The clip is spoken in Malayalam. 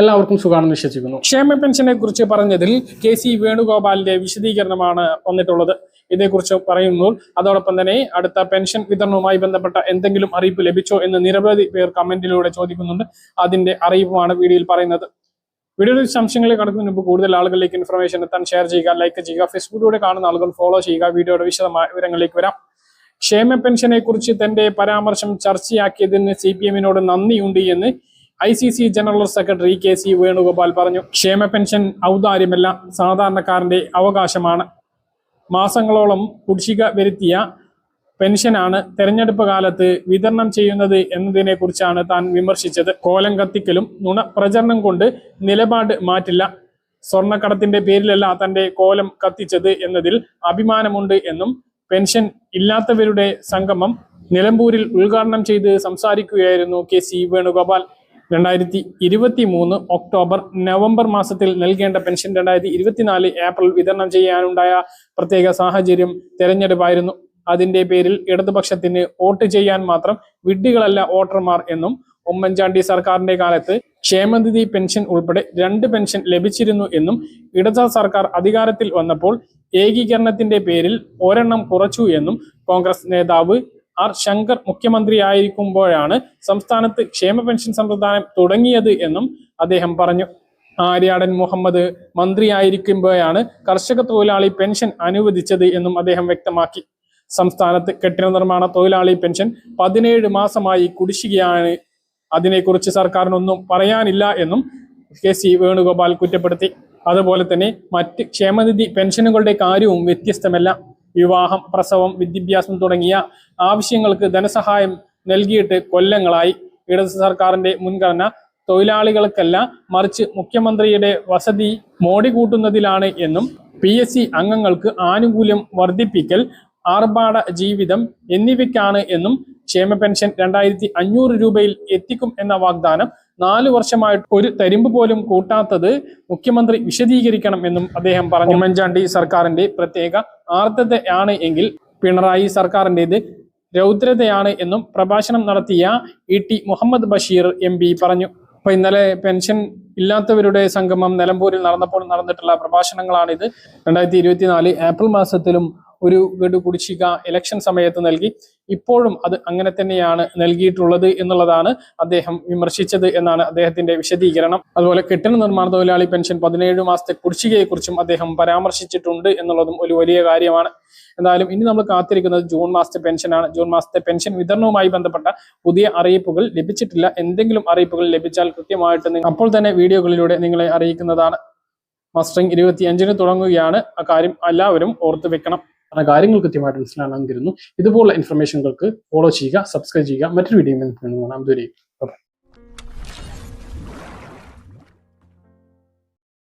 എല്ലാവർക്കും സുഖാണെന്ന് വിശ്വസിക്കുന്നു. ക്ഷേമ പെൻഷനെ കുറിച്ച് പറഞ്ഞതിൽ കെ സി വേണുഗോപാലിന്റെ വിശദീകരണമാണ് വന്നിട്ടുള്ളത്. ഇതേക്കുറിച്ച് പറയുന്നു. അതോടൊപ്പം തന്നെ അടുത്ത പെൻഷൻ വിതരണവുമായി ബന്ധപ്പെട്ട എന്തെങ്കിലും അറിയിപ്പ് ലഭിച്ചോ എന്ന് നിരവധി പേർ കമന്റിലൂടെ ചോദിക്കുന്നുണ്ട്. അതിന്റെ അറിയിപ്പുമാണ് വീഡിയോയിൽ പറയുന്നത്. വീഡിയോയിൽ സംശയങ്ങളിൽ കടക്കുന്നതിന് മുമ്പ് കൂടുതൽ ആളുകളിലേക്ക് ഇൻഫർമേഷൻ എത്താൻ ഷെയർ ചെയ്യുക ലൈക്ക് ചെയ്യുക ഫേസ്ബുക്കിലൂടെ കാണുന്ന ആളുകൾ ഫോളോ ചെയ്യുക. വീഡിയോയുടെ വിശദമായ വിവരങ്ങളിലേക്ക് വരാം. ക്ഷേമ പെൻഷനെ കുറിച്ച് തന്റെ പരാമർശം ചർച്ചയാക്കിയതിന് സി പി എമ്മിനോട് നന്ദിയുണ്ട് എന്ന് I C C general secretary K C Venugopal പറഞ്ഞു ക്ഷേമ പെൻഷൻ ഔദാര്യമല്ല സാധാരണക്കാരന്റെ അവകാശമാണ്. മാസങ്ങളോളം കുടിശ്ശിക വരുത്തിയ പെൻഷനാണ് തെരഞ്ഞെടുപ്പ് കാലത്ത് വിതരണം ചെയ്യുന്നത് എന്നതിനെ കുറിച്ചാണ് താൻ വിമർശിച്ചത്. കോലം കത്തിക്കലും നുണ പ്രചരണം കൊണ്ട് നിലപാട് മാറ്റില്ല. സ്വർണക്കടത്തിന്റെ പേരിലല്ല തന്റെ കോലം കത്തിച്ചത് എന്നതിൽ അഭിമാനമുണ്ട് എന്നും പെൻഷൻ ഇല്ലാത്തവരുടെ സംഗമം നിലമ്പൂരിൽ ഉദ്ഘാടനം ചെയ്ത് സംസാരിക്കുകയായിരുന്നു കെ സി വേണുഗോപാൽ. രണ്ടായിരത്തി ഇരുപത്തി മൂന്ന് ഒക്ടോബർ നവംബർ മാസത്തിൽ നൽകേണ്ട പെൻഷൻ രണ്ടായിരത്തി ഇരുപത്തിനാല് ഏപ്രിൽ വിതരണം ചെയ്യാനുണ്ടായ പ്രത്യേക സാഹചര്യം തെരഞ്ഞെടുപ്പായിരുന്നു. അതിന്റെ പേരിൽ ഇടതുപക്ഷത്തിന് വോട്ട് ചെയ്യാൻ മാത്രം വിഡ്ഢികളല്ല വോട്ടർമാർ എന്നും ഉമ്മൻചാണ്ടി സർക്കാരിന്റെ കാലത്ത് ക്ഷേമനിധി പെൻഷൻ ഉൾപ്പെടെ രണ്ട് പെൻഷൻ ലഭിച്ചിരുന്നു എന്നും ഇടത് സർക്കാർ അധികാരത്തിൽ വന്നപ്പോൾ ഏകീകരണത്തിന്റെ പേരിൽ ഒരെണ്ണം കുറച്ചു എന്നും കോൺഗ്രസ് നേതാവ് ആർ ശങ്കർ മുഖ്യമന്ത്രിയായിരിക്കുമ്പോഴാണ് സംസ്ഥാനത്ത് ക്ഷേമ പെൻഷൻ സമ്പ്രദായം തുടങ്ങിയത് എന്നും അദ്ദേഹം പറഞ്ഞു. ആര്യാടൻ മുഹമ്മദ് മന്ത്രിയായിരിക്കുമ്പോഴാണ് കർഷക തൊഴിലാളി പെൻഷൻ അനുവദിച്ചത് എന്നും അദ്ദേഹം വ്യക്തമാക്കി. സംസ്ഥാനത്ത് കെട്ടിട നിർമ്മാണ തൊഴിലാളി പെൻഷൻ പതിനേഴ് മാസമായി കുടിശ്ശികയാണ്. അതിനെക്കുറിച്ച് സർക്കാരിനൊന്നും പറയാനില്ല എന്നും കെ സി വേണുഗോപാൽ കുറ്റപ്പെടുത്തി. അതുപോലെ തന്നെ മറ്റ് ക്ഷേമനിധി പെൻഷനുകളുടെ കാര്യവും വ്യത്യസ്തമല്ല. വിവാഹം പ്രസവം വിദ്യാഭ്യാസം തുടങ്ങിയ ആവശ്യങ്ങൾക്ക് ധനസഹായം നൽകിയിട്ട് കൊല്ലങ്ങളായി. ഇടത് സർക്കാരിന്റെ മുൻഗണന തൊഴിലാളികൾക്കല്ല മറിച്ച് മുഖ്യമന്ത്രിയുടെ വസതി മോടി കൂട്ടുന്നതിലാണ് എന്നും പി എസ് സി അംഗങ്ങൾക്ക് ആനുകൂല്യം വർദ്ധിപ്പിക്കൽ ആർഭാട ജീവിതം എന്നിവയ്ക്കാണ് എന്നും ക്ഷേമ പെൻഷൻ രണ്ടായിരത്തി അഞ്ഞൂറ് രൂപയിൽ എത്തിക്കും എന്ന വാഗ്ദാനം നാലു വർഷമായിട്ട് ഒരു തരിമ്പ് പോലും കൂട്ടാത്തത് മുഖ്യമന്ത്രി വിശദീകരിക്കണം എന്നും അദ്ദേഹം പറഞ്ഞു. ഉമ്മൻചാണ്ടി സർക്കാരിന്റെ പ്രത്യേക ആർദ്രതയാണ് എങ്കിൽ പിണറായി സർക്കാരിന്റെത് രൗദ്രതയാണ് എന്നും പ്രഭാഷണം നടത്തിയ E T Muhammad Basheer M P പറഞ്ഞു. അപ്പൊ ഇന്നലെ പെൻഷൻ ഇല്ലാത്തവരുടെ സംഗമം നിലമ്പൂരിൽ നടന്നപ്പോൾ നടന്നിട്ടുള്ള പ്രഭാഷണങ്ങളാണിത്. രണ്ടായിരത്തി ഇരുപത്തിനാല് ഏപ്രിൽ മാസത്തിലും ഒരു ഗഡു കുടിശ്ശിക ഇലക്ഷൻ സമയത്ത് നൽകി. ഇപ്പോഴും അത് അങ്ങനെ തന്നെയാണ് നൽകിയിട്ടുള്ളത് എന്നുള്ളതാണ് അദ്ദേഹം വിമർശിച്ചത് എന്നാണ് അദ്ദേഹത്തിന്റെ വിശദീകരണം. അതുപോലെ കെട്ടിട നിർമ്മാണ തൊഴിലാളി പെൻഷൻ പതിനേഴ് മാസത്തെ കുടിശ്ശികയെക്കുറിച്ചും അദ്ദേഹം പരാമർശിച്ചിട്ടുണ്ട് എന്നുള്ളതും ഒരു വലിയ കാര്യമാണ്. എന്തായാലും ഇനി നമ്മൾ കാത്തിരിക്കുന്നത് ജൂൺ മാസത്തെ പെൻഷനാണ് ജൂൺ മാസത്തെ പെൻഷൻ വിതരണവുമായി ബന്ധപ്പെട്ട പുതിയ അറിയിപ്പുകൾ ലഭിച്ചിട്ടില്ല. എന്തെങ്കിലും അറിയിപ്പുകൾ ലഭിച്ചാൽ കൃത്യമായിട്ട് അപ്പോൾ തന്നെ വീഡിയോകളിലൂടെ നിങ്ങളെ അറിയിക്കുന്നതാണ്. മസ്റ്ററിംഗ് ഇരുപത്തി അഞ്ചിന് തുടങ്ങുകയാണ്. ആ കാര്യം എല്ലാവരും ഓർത്തു വെക്കണം. ആ കാര്യങ്ങൾ കൃത്യമായിട്ട് മനസ്സിലാണെന്നിരുന്നു ഇതുപോലുള്ള ഇൻഫർമേഷനുകൾക്ക് ഫോളോ ചെയ്യുക സബ്സ്ക്രൈബ് ചെയ്യുക. മറ്റൊരു വീഡിയോ കാണാം. ഇതുവരെയും